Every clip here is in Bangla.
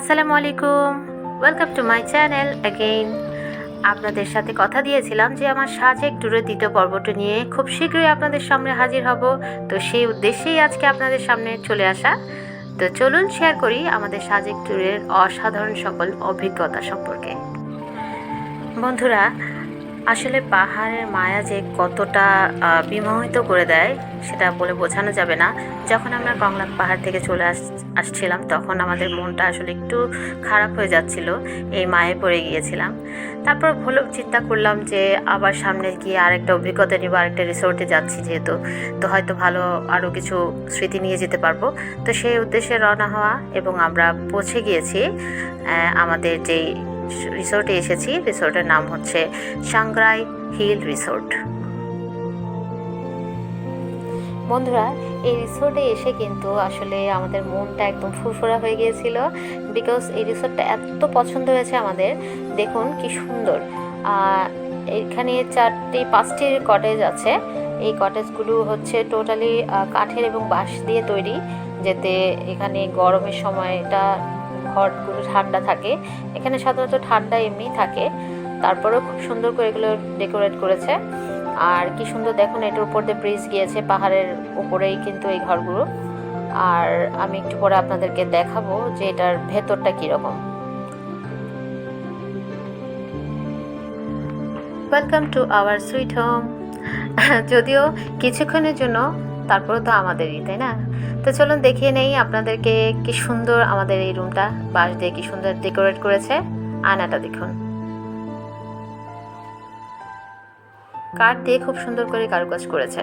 আসসালামু আলাইকুম। Welcome to my channel again আপনাদের সাথে কথা দিয়েছিলাম যে আমার সাজেক ট্যুরের দ্বিতীয় পর্বটি নিয়ে। খুব শীঘ্রই আপনাদের সামনে হাজির হব। তো সেই উদ্দেশ্যেই আজকে আপনাদের সামনে চলে আসা। তো চলুন শেয়ার করি আমাদের সাজেক ট্যুরের অসাধারণ সকল অভিজ্ঞতা সম্পর্কে। বন্ধুরা আসলে পাহাড়ের মায়া যে কতটা বিমোহিত করে দেয়, সেটা বলে বোঝানো যাবে না। যখন আমরা কংলাক পাহাড় থেকে চলে আস, আসছিলাম, তখন আমাদের মনটা আসলে একটু খারাপ হয়ে যাচ্ছিল, এই মায়ে পড়ে গিয়েছিলাম। তারপর হলো চিন্তা করলাম যে, আবার সামনে গিয়ে আরেকটা অভিজ্ঞতা নিব, আরেকটা রিসোর্টে যাচ্ছি যেহেতু। তো হয়তো ভালো আরও কিছু স্মৃতি নিয়ে যেতে পারব। তো সেই উদ্দেশ্যে রওনা হওয়া এবং আমরা পৌঁছে গিয়েছি আমাদের যেই রিসোর্টে এসেছি। রিসোর্টের নাম হচ্ছে সাংগ্রাই হিল রিসোর্ট বন্ধুরা, এই রিসোর্টে এসে কিন্তু আসলে আমাদের মনটা একদম ফুরফুরা হয়ে গিয়েছিল। বিকজ এই রিসোর্টটা এত পছন্দ হয়েছে আমাদের। দেখুন কি সুন্দর। এখানে চারটি, পাঁচটি কটেজ আছে। এই কটেজগুলো হচ্ছে টোটালি কাঠের এবং বাঁশ দিয়ে তৈরি। যেতে এখানে গরমের সময়টা ঘরগুলো ঠান্ডা থাকে। এখানে সাধারণত ঠান্ডা এমনি থাকে। তারপরেও খুব সুন্দর করে এগুলো ডেকোরেট করেছে। আর কি সুন্দর দেখুন, এটার উপর দিয়ে ব্রিজ গিয়েছে, পাহাড়ের উপরেই কিন্তু এই ঘরগুলো। আর আমি একটু পরে আপনাদেরকে দেখাবো যে এটার ভেতরটা কীরকম। Welcome to our sweet home যদিও কিছুক্ষণের জন্য তারপরেও তো আমাদেরই, তাই না? তো চলুন দেখিয়ে নেই আপনাদেরকে কি সুন্দর আমাদের এই রুমটা। বাঁশ দিয়ে কি সুন্দর ডেকোরেট করেছে। আয়নাটা দেখুন। কাঠ দিয়ে খুব সুন্দর করে কারুকাজ করেছে।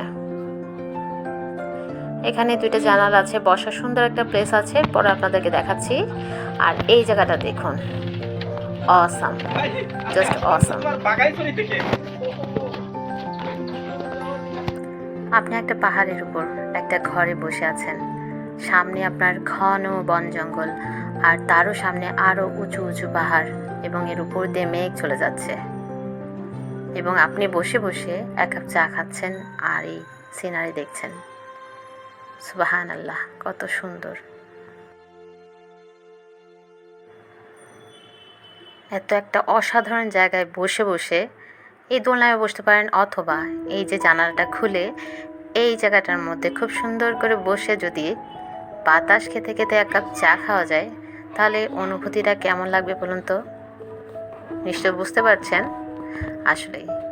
এখানে দুইটা জানাল আছে, বসার সুন্দর একটা প্লেস আছে, পরে আপনাদেরকে দেখাচ্ছি। আর এই জায়গাটা দেখুন। অসাম জাস্ট অসাম আপনি একটা পাহাড়ের উপর, একটা ঘরে বসে আছেন। সামনে আপনার ঘন বন জঙ্গল, আর তারও সামনে আরও উঁচু উঁচু পাহাড়, এবং এর উপর দিয়ে মেঘ চলে যাচ্ছে। এবং আপনি বসে বসে এক কাপ চা খাচ্ছেন আর এই সিনারি দেখছেন। সুবাহান আল্লাহ কত সুন্দর। এত একটা অসাধারণ জায়গায় বসে বসে এই দোলনায় বসতে পারেন অথবা এই যে জানালাটা খুলে এই জায়গাটার মধ্যে খুব সুন্দর করে বসে যদি বাতাস খেতে খেতে এক কাপ চা খাওয়া যায়, তাহলে অনুভূতিটা কেমন লাগবে বলুন তো? নিশ্চয় বুঝতে পারছেন? আসলেই।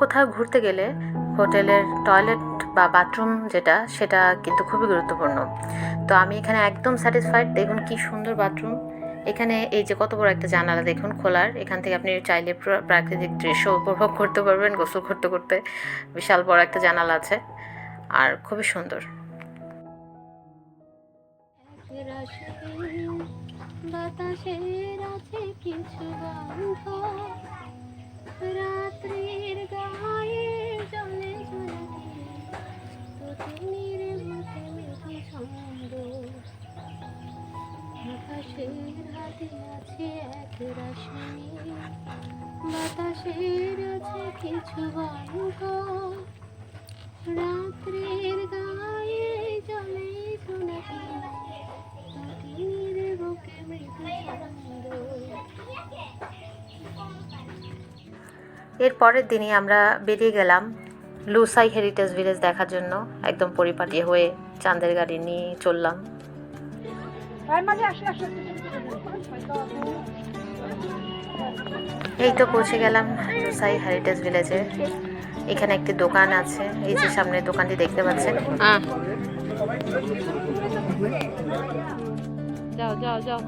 কোথাও ঘুরতে গেলে হোটেলের টয়লেট বা বাথরুম যেটা, সেটা কিন্তু খুবই গুরুত্বপূর্ণ। তো আমি এখানে একদম স্যাটিসফাইড দেখুন কি সুন্দর বাথরুম। এখানে এই যে কত বড় একটা জানালা দেখুন খোলার, এখান থেকে আপনি চাইলে প্রাকৃতিক দৃশ্য উপভোগ করতে পারবেন গোসল করতে করতে। বিশাল বড় একটা জানালা আছে, আর খুবই সুন্দর। বাতাসের আছে কিছু গন্ধ। রাত্রির গায়ে জলে জলে মুখে মেঘে ছন্দ। আকাশের হাতে আছে এক রশ্মি। বাতাসের আছে কিছু গন্ধ। রাত্রির গায়ে জলে জলে এর পরের দিনই আমরা বেরিয়ে গেলাম লুসাই হেরিটেজ ভিলেজ দেখার জন্য, একদম পরিপাটি হয়ে চাঁদের গাড়ি নিয়ে চললাম। এই তো পৌঁছে গেলাম লুসাই হেরিটেজ ভিলেজে। এখানে একটি দোকান আছে, এই যে সামনে দোকানটি দেখতে পাচ্ছেন। যাও যাও যাও।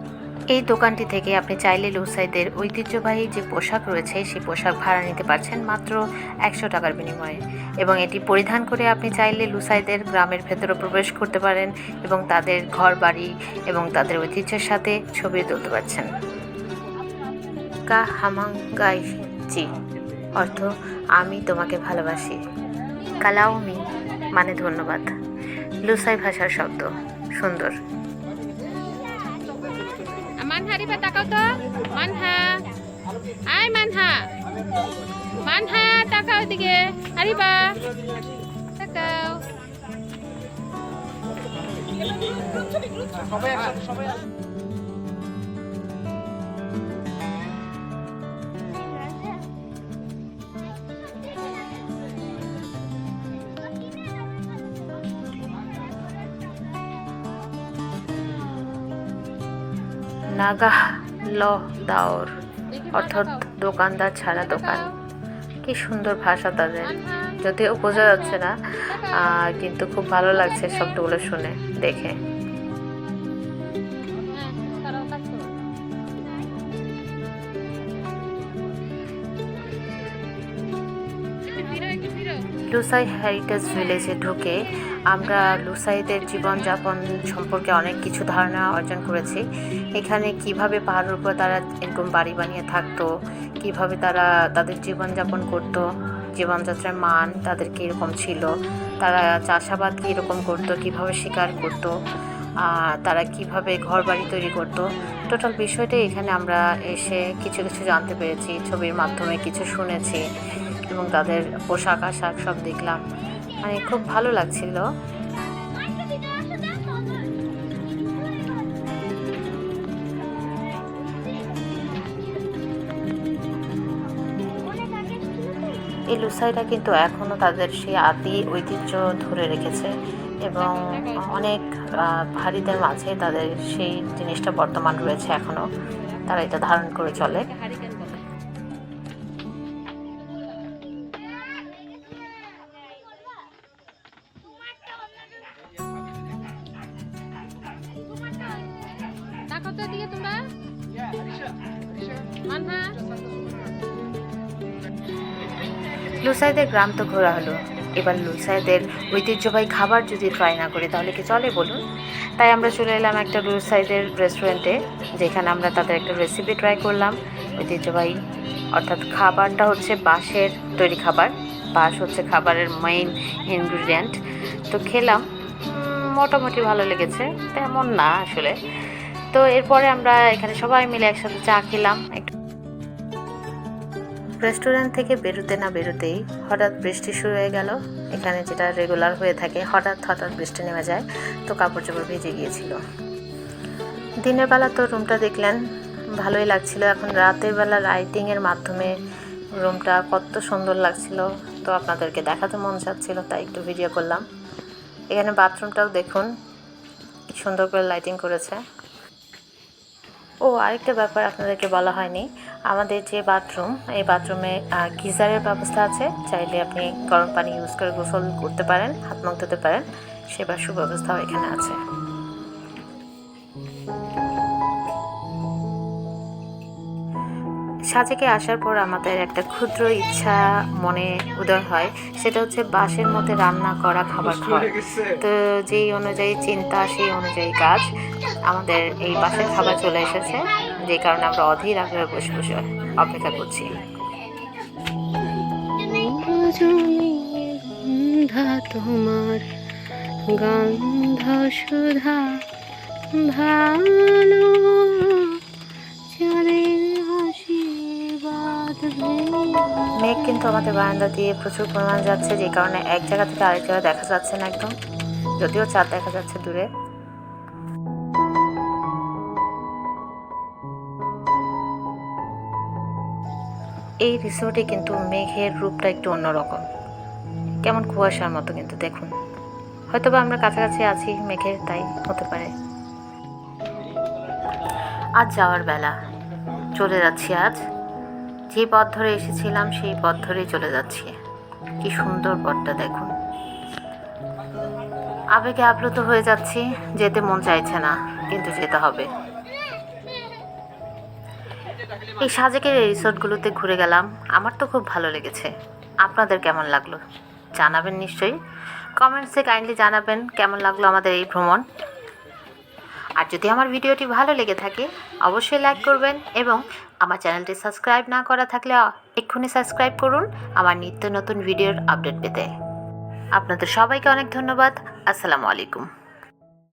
এই দোকানটি থেকে আপনি চাইলে লুসাইদের ঐতিহ্যবাহী যে পোশাক রয়েছে, সেই পোশাক ভাড়া নিতে পারছেন মাত্র একশো টাকার বিনিময়ে। এবং এটি পরিধান করে আপনি চাইলে লুসাইদের গ্রামের ভেতরে প্রবেশ করতে পারেন এবং তাদের ঘর বাড়ি এবং তাদের ঐতিহ্যের সাথে ছবি তুলতে পারছেন। নাগা হামাঙ্গাই জি অর্থ, আমি তোমাকে ভালোবাসি। কালাওমি মানে ধন্যবাদ। লুসাই ভাষার শব্দ, সুন্দর। তো মানহা। আয় মানহা। মানহা তাকাও দিকে আরিবা। তাকাও। সবাই একসাথে সবাই ল দাওর অর্থাৎ দোকানদার ছাড়া দোকান। কি সুন্দর ভাষা তাদের। যদিও বোঝা যাচ্ছে না কিন্তু খুব ভালো লাগছে শব্দগুলো শুনে, দেখে। লুসাই হেরিটেজ ভিলেজে ঢুকে আমরা লুসাইদের জীবনযাপন সম্পর্কে অনেক কিছু ধারণা অর্জন করেছি। এখানে কীভাবে পাহাড়ের উপর তারা এরকম বাড়ি বানিয়ে থাকতো, কীভাবে তারা তাদের জীবনযাপন করত, জীবনযাত্রার মান তাদের কীরকম ছিল, তারা চাষাবাদ কীরকম করতো, কীভাবে শিকার করতো তারা কীভাবে ঘর বাড়ি তৈরি করতো। টোটাল বিষয়টাই এখানে আমরা এসে কিছু কিছু জানতে পেরেছি, ছবির মাধ্যমে কিছু শুনেছি এবং তাদের পোশাক আশাক সব দেখলাম। মানে খুব ভালো লাগছিল। এই লুসাইটা কিন্তু এখনও তাদের সেই আদি ঐতিহ্য ধরে রেখেছে এবং অনেক ভারীদের মাঝে তাদের সেই জিনিসটা বর্তমান রয়েছে এখনও তারা এটা ধারণ করে চলে। লুসাইদের গ্রাম তো ঘোরা হলো। এবার লুসাইদের ঐতিহ্যবাহী খাবার যদি ট্রাই না করি, তাহলে কি চলে বলুন? তাই আমরা চলে এলাম একটা লুসাইদের রেস্টুরেন্টে যেখানে আমরা তাদের একটা রেসিপি ট্রাই করলাম। ঐতিহ্যবাহী, অর্থাৎ খাবারটা হচ্ছে বাঁশের তৈরি খাবার। বাঁশ হচ্ছে খাবারের মেইন ইনগ্রিডিয়েন্ট তো খেলাম মোটামুটি ভালো লেগেছে, তেমন না আসলে। তো এরপরে আমরা এখানে সবাই মিলে একসাথে চা খেলাম, একটু রেস্টুরেন্ট থেকে বেরোতে না বেরোতেই হঠাৎ বৃষ্টি শুরু হয়ে গেল। এখানে যেটা রেগুলার হয়ে থাকে, হঠাৎ হঠাৎ বৃষ্টি নেমে যায়, তো কাপড় চোপড় ভিজে গিয়েছিল। দিনের বেলা তো রুমটা দেখলেন, ভালোই লাগছিল। এখন রাতের বেলা লাইটিংয়ের মাধ্যমে রুমটা কত সুন্দর লাগছিল। তো আপনাদেরকে দেখাতে মন চাচ্ছিল, তাই একটু ভিডিও করলাম। এখানে বাথরুমটাও দেখুন সুন্দর করে লাইটিং করেছে। ও, আরেকটা ব্যাপার আপনাদেরকে বলা হয়নি। আমাদের যে বাথরুম, এই বাথরুমে গিজারের ব্যবস্থা আছে। চাইলে আপনি গরম পানি ইউজ করে গোসল করতে পারেন, হাত মুখ ধুতে পারেন। সেবার সুব্যবস্থাও এখানে আছে। সাজেকে আসার পর আমাদের একটা ক্ষুদ্র ইচ্ছা মনে উদয় হয়। সেটা হচ্ছে বাঁশের মধ্যে রান্না করা খাবার খাওয়া তো যেই অনুযায়ী চিন্তা সেই অনুযায়ী কাজ আমাদের এই বাসের খাবার চলে এসেছে। যে কারণে আমরা অধীর আগ্রহে বসে বসে অপেক্ষা করছি। তোমার গন্ধ সুধা ভালো মেঘ কিন্তু আমাদের বারান্দা দিয়ে প্রচুর পরিমাণে যাচ্ছে, যে কারণে এক জায়গা থেকে আরেক জায়গায় দেখা যাচ্ছে না একদম। যদিও চাঁদ দেখা যাচ্ছে দূরে। এই রিসোর্টে কিন্তু মেঘের রূপটা একটু অন্যরকম। কেমন কুয়াশার মতো কিন্তু দেখুন। হয়তো বা আমরা কাছাকাছি আছি মেঘের, তাই হতে পারে। আজ যাওয়ার বেলা। চলে যাচ্ছি আজ। যে পথ ধরে এসেছিলাম, সেই পথ ধরেই চলে যাচ্ছি। কি সুন্দর পথটা, দেখুন। আবেগে আপ্লুত হয়ে যাচ্ছি, যেতে মন চাইছে না, কিন্তু যেতে হবে। এই সাজেকের এই রিসোর্টগুলোতে ঘুরে গেলাম, আমার তো খুব ভালো লেগেছে। আপনাদের কেমন লাগল? জানাবেন নিশ্চয়ই। কমেন্টসে কাইন্ডলি জানাবেন, কেমন লাগল আমাদের এই ভ্রমণ? আর যদি আমার ভিডিওটি ভালো লেগে থাকে, অবশ্যই লাইক করবেন এবং আমার চ্যানেলটি সাবস্ক্রাইব না করা থাকলে এক্ষুনি সাবস্ক্রাইব করুন আমার নিত্য নতুন ভিডিওর আপডেট পেতে। আপনাদের সবাইকে অনেক ধন্যবাদ। আসসালামু আলাইকুম।